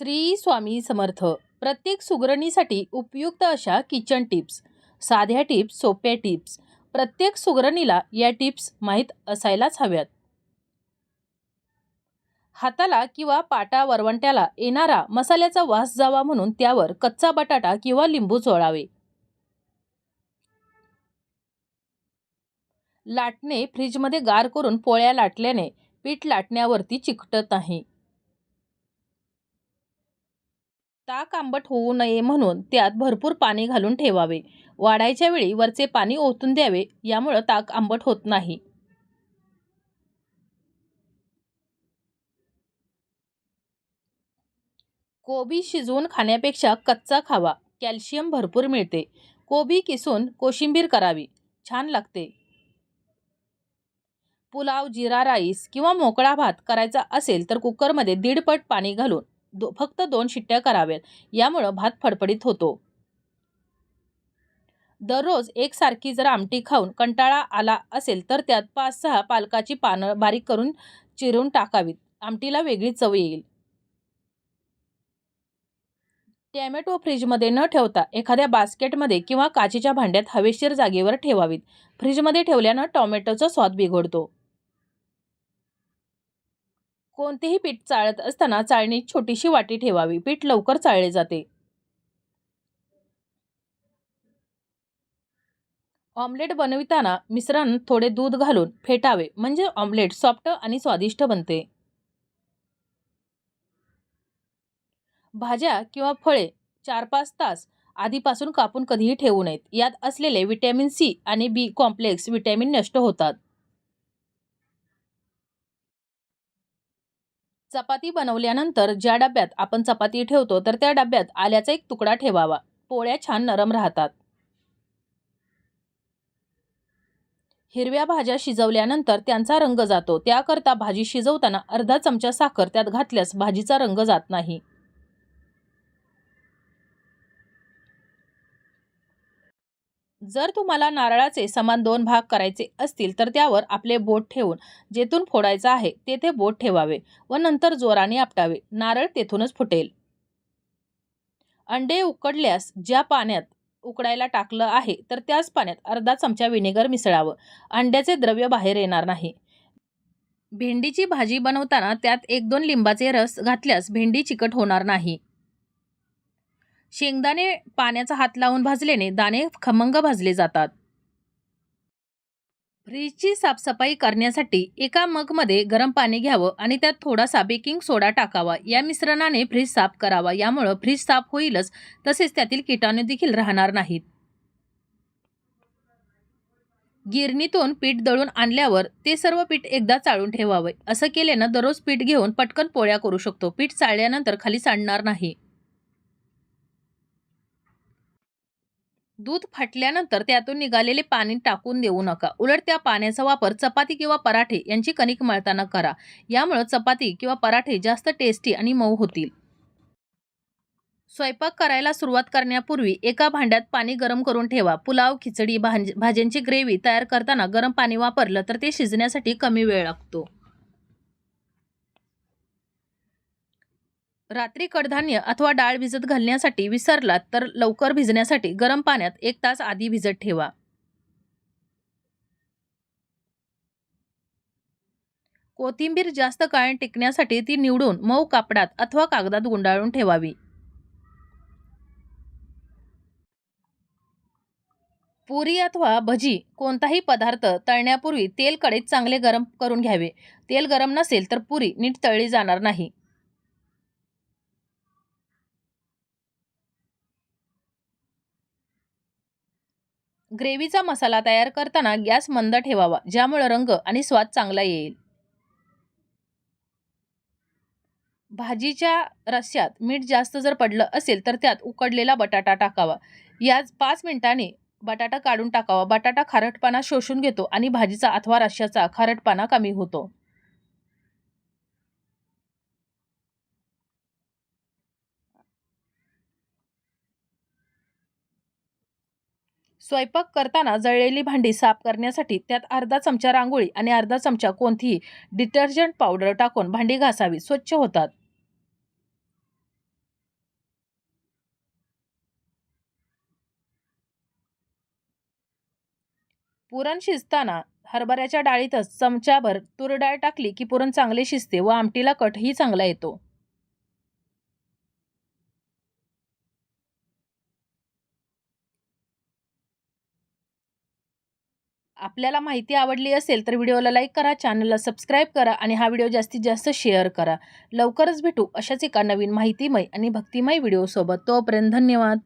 श्री स्वामी समर्थ. प्रत्येक सुगरणीसाठी उपयुक्त अशा किचन टिप्स साध्या टिप्स सोप्या टिप्स प्रत्येक सुगरणीला या टिप्स माहीत असायलाच हव्यात. हाताला किंवा पाटा वरवंट्याला येणारा मसाल्याचा वास जावा म्हणून त्यावर कच्चा बटाटा किंवा लिंबू चोळावे. लाटणे फ्रीजमध्ये गार करून पोळ्या लाटल्याने पीठ लाटण्यावरती चिकटत नाही. ताक आंबट होऊ नये म्हणून त्यात भरपूर पाणी घालून ठेवावे. वाढायच्या वेळी वरचे पाणी ओतून द्यावे यामुळं ताक आंबट होत नाही. कोबी शिजवून खाण्यापेक्षा कच्चा खावा कॅल्शियम भरपूर मिळते. कोबी किसून कोशिंबीर करावी छान लागते. पुलाव जिरा राईस किंवा मोकळा भात करायचा असेल तर कुकरमध्ये दीडपट पाणी घालून दो फक्त दोन शिट्ट्या कराव्यात. यामुळं भात फडफडीत होतो. दररोज एकसारखी जर आमटी खाऊन कंटाळा आला असेल तर त्यात पाच सहा पालकाची पानं बारीक करून चिरून टाकावीत. आमटीला वेगळी चव येईल. टॅमॅटो फ्रीजमध्ये न ठेवता एखाद्या बास्केटमध्ये किंवा काचेच्या भांड्यात हवेशीर जागेवर ठेवावीत. फ्रीजमध्ये ठेवल्यानं टॉमॅटोचा स्वाद बिघडतो. कोणतेही पीठ चाळत असताना चाळणीत छोटीशी वाटी ठेवावी. पीठ लवकर चाळले जाते. ऑमलेट बनविताना मिश्रण थोडे दूध घालून फेटावे. म्हणजे ऑमलेट सॉफ्ट आणि स्वादिष्ट बनते. भाज्या किंवा फळे चार पाच तास आधीपासून कापून कधीही ठेवू नयेत. यात असलेले व्हिटॅमिन सी आणि बी कॉम्प्लेक्स व्हिटॅमिन नष्ट होतात. चपाती बनवल्यानंतर ज्या डब्यात आपण चपाती ठेवतो तर त्या डब्यात आल्याचा एक तुकडा ठेवावा. पोळ्या छान नरम राहतात. हिरव्या भाज्या शिजवल्यानंतर त्यांचा रंग जातो. त्याकरता भाजी शिजवताना अर्धा चमचा साखर त्यात घातल्यास भाजीचा रंग जात नाही. जर तुम्हाला नारळाचे समान दोन भाग करायचे असतील तर त्यावर आपले बोट ठेवून जेथून फोडायचं आहे तेथे बोट ठेवावे व नंतर जोराने आपटावे. नारळ तेथूनच फुटेल. अंडे उकडल्यास ज्या पाण्यात उकडायला टाकलं आहे तर त्याच पाण्यात अर्धा चमचा विनेगर मिसळावं. अंड्याचे द्रव्य बाहेर येणार नाही. भेंडीची भाजी बनवताना त्यात एक दोन लिंबाचे रस घातल्यास भेंडी चिकट होणार नाही. शेंगदाणे पाण्याचा हात लावून भाजल्याने दाणे खमंग भाजले जातात. फ्रीजची साफसफाई करण्यासाठी एका मगमध्ये गरम पाणी घ्यावं आणि त्यात थोडासा बेकिंग सोडा टाकावा. या मिश्रणाने फ्रीज साफ करावा. यामुळं फ्रीज साफ होईलच तसेच त्यातील किटाणू देखील राहणार नाहीत. गिरणीतून पीठ दळून आणल्यावर ते सर्व पीठ एकदा चाळून ठेवावे. असं केल्यानं दररोज पीठ घेऊन पटकन पोळ्या करू शकतो. पीठ चाळल्यानंतर खाली सांडणार नाही. दूध फाटल्यानंतर त्यातून निघालेले पाणी टाकून देऊ नका. उलट त्या पाण्याचा वापर चपाती किंवा पराठे यांची कणिक मळताना करा. यामुळं चपाती किंवा पराठे जास्त टेस्टी आणि मऊ होतील. स्वयंपाक करायला सुरुवात करण्यापूर्वी एका भांड्यात पाणी गरम करून ठेवा. पुलाव खिचडी भाज भाज्यांची ग्रेव्ही तयार करताना गरम पाणी वापरलं तर ते शिजण्यासाठी कमी वेळ लागतो. रात्री कडधान्य अथवा डाळ भिजत घालण्यासाठी विसरलात तर लवकर भिजण्यासाठी गरम पाण्यात एक तास आधी भिजत ठेवा. कोथिंबीर जास्त काळ टिकण्यासाठी ती निवडून मऊ कापडात अथवा कागदात गुंडाळून ठेवावी. पुरी अथवा भजी कोणताही पदार्थ तळण्यापूर्वी तेल कढईत चांगले गरम करून घ्यावे. तेल गरम नसेल तर पुरी नीट तळली जाणार नाही. ग्रेव्हीचा मसाला तयार करताना गॅस मंद ठेवावा ज्यामुळे रंग आणि स्वाद चांगला येईल. भाजीच्या रश्श्यात मीठ जास्त जर पडलं असेल तर त्यात उकडलेला बटाटा टाकावा. याच पाच मिनिटांनी बटाटा काढून टाकावा. बटाटा खारटपणा शोषून घेतो आणि भाजीचा अथवा रश्श्याचा खारटपणा कमी होतो. स्वयंपाक करताना जळलेली भांडी साफ करण्यासाठी त्यात अर्धा चमचा रांगोळी आणि अर्धा चमचा कोणतीही डिटर्जंट पावडर टाकून भांडी घासावी स्वच्छ होतात. पुरण शिजताना हरभऱ्याच्या डाळीतच चमच्याभर तुरडाळ टाकली की पुरण चांगले शिजते व आमटीला कटही चांगला येतो. आपल्याला माहिती आवडली असेल तर व्हिडिओला लाईक करा चॅनलला सबस्क्राईब करा आणि हा व्हिडिओ जास्तीत जास्त शेअर करा. लवकरच भेटू अशाच एका नवीन माहितीमय आणि भक्तिमय व्हिडिओसोबत. तोपर्यंत धन्यवाद.